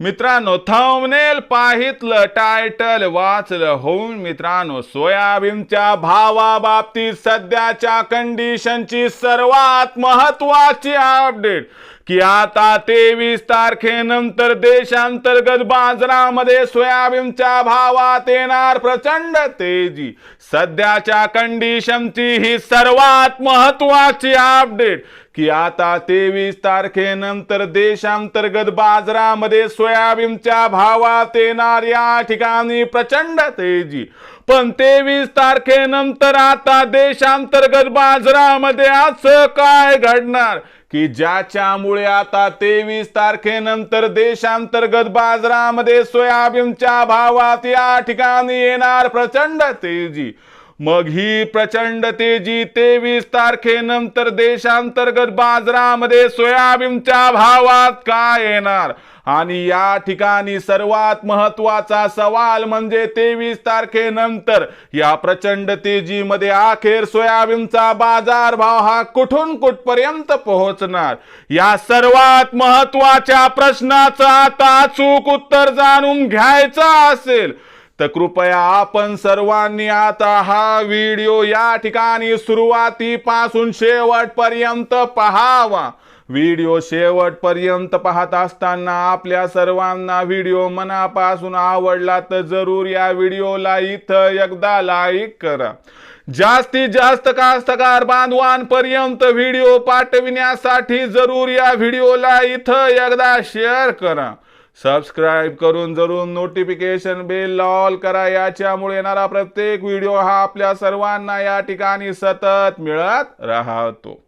मित्रांनो thumbnail पाहितलं title वाचलं होऊन मित्रांनो सोयाबीनच्या भावाबाबतीत सध्याच्या कंडिशनची सर्वात महत्वाची अपडेट की आता तेवीस तारखेनंतर देशांतर्गत बाजारामध्ये सोयाबीनच्या भावात येणार प्रचंड तेजी. सध्याच्या कंडिशनची ही सर्वात महत्वाची अपडेट की आता तेवीस तारखेनंतर देशांतर्गत बाजारामध्ये सोयाबीनच्या भावात येणार या ठिकाणी प्रचंड तेजी. पण तेवीस तारखेनंतर आता देशांतर्गत बाजारामध्ये असं काय घडणार? की ज्याच्यामुळे आता तेवीस तारखेनंतर देशांतर्गत बाजारामध्ये सोयाबीनच्या भावात या ठिकाणी येणार प्रचंड तेजी. मग ही प्रचंड तेजी तेवीस तारखेनंतर देशांतर्गत बाजारामध्ये सोयाबीनच्या भावात काय येणार? आणि या ठिकाणी सर्वात महत्त्वाचा सवाल म्हणजे तेवीस तारखेनंतर या प्रचंड तेजीमध्ये अखेर सोयाबीनचा बाजार भाव हा कुठून कुठपर्यंत पोहोचणार? या सर्वात महत्त्वाच्या प्रश्नाचं आता अचूक उत्तर जाणून घ्यायचं असेल तर कृपया आपण सर्वांनी आता हा व्हिडिओ या ठिकाणी सुरुवातीपासून शेवटपर्यंत पहावा. व्हिडिओ शेवटपर्यंत पाहत असताना आपल्या सर्वांना व्हिडिओ मनापासून आवडला तर जरूर या व्हिडिओला इथं एकदा लाईक करा. जास्तीत जास्त कास्तकार बांधवांपर्यंत व्हिडिओ पाठविण्यासाठी जरूर या व्हिडिओला इथं एकदा शेअर करा. सबस्क्राईब करून जरूर नोटिफिकेशन बेल ऑल करा. याच्यामुळे येणारा प्रत्येक व्हिडिओ हा आपल्या सर्वांना या ठिकाणी सतत मिळत राहतो.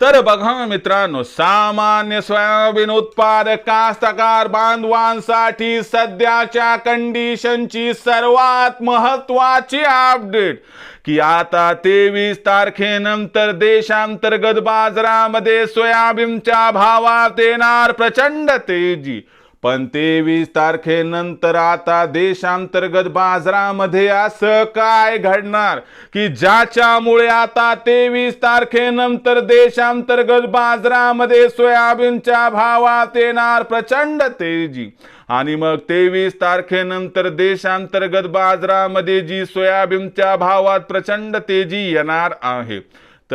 तर बघा मित्रांनो सामान्य सोयाबीन उत्पादक कास्तकार बांधवांसाठी सध्याच्या कंडिशनची सर्वात महत्वाची अपडेट की आता तेवीस तारखेनंतर देशांतर्गत बाजारामध्ये सोयाबीनच्या भावात येणार प्रचंड तेजी. पण तेवीस तारखेनंतर आता देशांतर्गत बाजारामध्ये असं काय घडणार? की ज्याच्यामुळे आता तेवीस तारखेनंतर देशांतर्गत बाजारामध्ये सोयाबीनच्या भावात येणार प्रचंड तेजी. आणि मग तेवीस तारखेनंतर देशांतर्गत बाजारामध्ये जी सोयाबीनच्या भावात प्रचंड तेजी येणार आहे.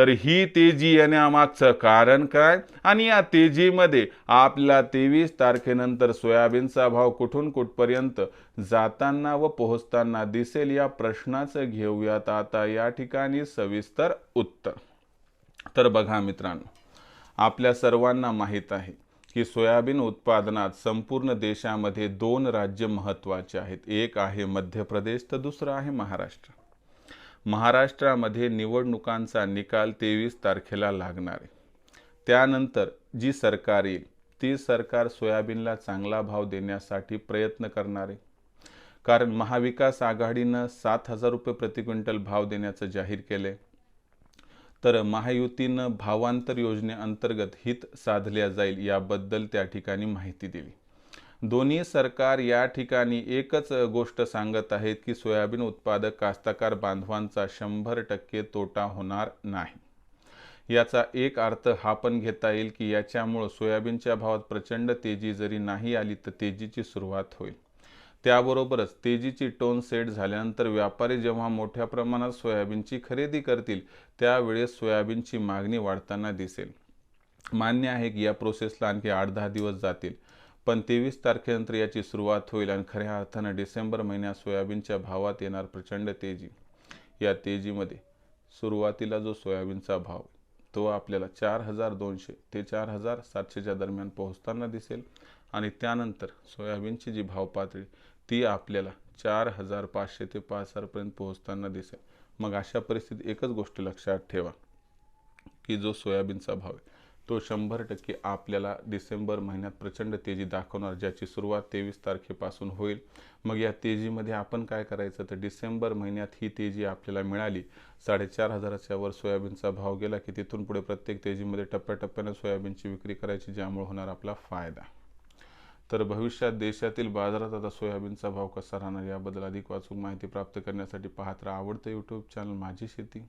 तर ही तेजी येण्यामागचं कारण काय? आणि या तेजीमध्ये आपल्याला तेवीस तारखेनंतर सोयाबीनचा भाव कुठून कुठपर्यंत जाताना व पोहोचताना दिसेल या प्रश्नाचं घेऊयात आता. या ठिकाणी सविस्तर उत्तर. तर बघा मित्रांनो आपल्या सर्वांना माहीत आहे की सोयाबीन उत्पादनात संपूर्ण देशामध्ये दोन राज्य महत्त्वाचे आहेत. एक आहे मध्य प्रदेश तर दुसरं आहे महाराष्ट्र. महाराष्ट्रामध्ये निवडणुकांचा निकाल तेवीस तारखेला लागणार आहे. त्यानंतर जी सरकार येईल ती सरकार सोयाबीनला चांगला भाव देण्यासाठी प्रयत्न करणार आहे. कारण महाविकास आघाडीनं सात हजार रुपये प्रति क्विंटल भाव देण्याचं जाहीर केले तर महायुतीनं भावांतर योजनेअंतर्गत हित साधल्या जाईल याबद्दल त्या ठिकाणी माहिती दिली. दोन्ही सरकार या ठिकाणी एकच गोष्ट सांगत आहेत की सोयाबीन उत्पादक कास्तकार बांधवांचा शंभर टक्के तोटा होणार नाही. याचा एक अर्थ हा पण घेता येईल की याच्यामुळं सोयाबीनच्या भावात प्रचंड तेजी जरी नाही आली तर तेजीची सुरुवात होईल. त्याबरोबरच तेजीची टोन सेट झाल्यानंतर व्यापारी जेव्हा मोठ्या प्रमाणात सोयाबीनची खरेदी करतील त्यावेळेस सोयाबीनची मागणी वाढताना दिसेल. मान्य आहे की या प्रोसेसला आणखी आठ दहा दिवस जातील. पण तेवीस तारखेनंतर याची सुरुवात होईल आणि खऱ्या अर्थानं डिसेंबर महिन्यात सोयाबीनच्या भावात येणार प्रचंड तेजी. या तेजीमध्ये सुरुवातीला जो सोयाबीनचा भाव तो आपल्याला चार हजार दोनशे ते चार हजार सातशेच्या दरम्यान पोहोचताना दिसेल आणि त्यानंतर सोयाबीनची जी भाव पातळी ती आपल्याला चार हजार पाचशे ते पाच हजारपर्यंत पोहोचताना दिसेल. मग अशा परिस्थितीत एकच गोष्ट लक्षात ठेवा की जो सोयाबीनचा भाव आहे तो शंभर टक्के आपल्याला डिसेंबर महिन्यात प्रचंड तेजी दाखवणार ज्याची सुरुवात तेवीस तारखेपासून होईल. मग या तेजीमध्ये आपण काय करायचं? तर डिसेंबर महिन्यात ही तेजी आपल्याला मिळाली. साडेचार हजाराच्या वर सोयाबीनचा भाव गेला की तिथून पुढे प्रत्येक तेजीमध्ये टप्प्याटप्प्याने सोयाबीनची विक्री करायची ज्यामुळे होणार आपला फायदा. तर भविष्यात देशातील बाजारात आता सोयाबीनचा भाव कसा राहणार याबद्दल अधिक वाचून माहिती प्राप्त करण्यासाठी पाहत राहा आवडतं यूट्यूब चॅनल माझी शेती.